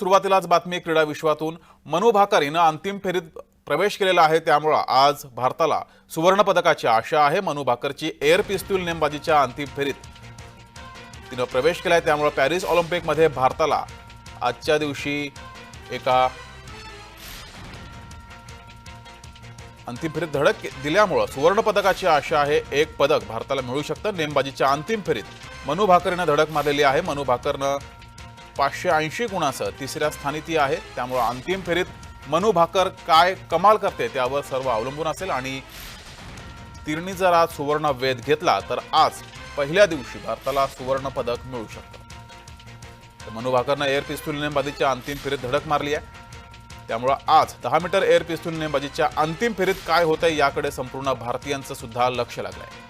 सुरुवातीलाच बातमी क्रीडा विश्वातून. मनू भाकर अंतिम फेरीत प्रवेश केलेला आहे त्यामुळं आज भारताला सुवर्णपदकाची आशा आहे. मनू भाकरची एअर पिस्तूल नेमबाजीच्या अंतिम फेरीत तिनं प्रवेश केला आहे त्यामुळं पॅरिस ऑलिम्पिकमध्ये भारताला आजच्या दिवशी एका अंतिम फेरीत धडक दिल्यामुळं सुवर्णपदकाची आशा आहे. एक पदक भारताला मिळू शकतं. नेमबाजीच्या अंतिम फेरीत मनू भाकरनं धडक मारलेली आहे. मनू भाकरनं पाचशे ऐंशी गुणासह तिसऱ्या स्थानी ती आहे. त्यामुळं अंतिम फेरीत मनू भाकर काय कमाल करते त्यावर सर्व अवलंबून असेल आणि तिरणी जर आज सुवर्ण वेध घेतला तर आज पहिल्या दिवशी भारताला सुवर्ण पदक मिळू शकतं. तर मनू भाकरनं एअर पिस्तूल नेमबाजीच्या अंतिम फेरीत धडक मारली आहे. त्यामुळं आज दहा मीटर एअर पिस्तूल नेमबाजीच्या अंतिम फेरीत काय होतंय याकडे संपूर्ण भारतीयांचं सुद्धा लक्ष आहे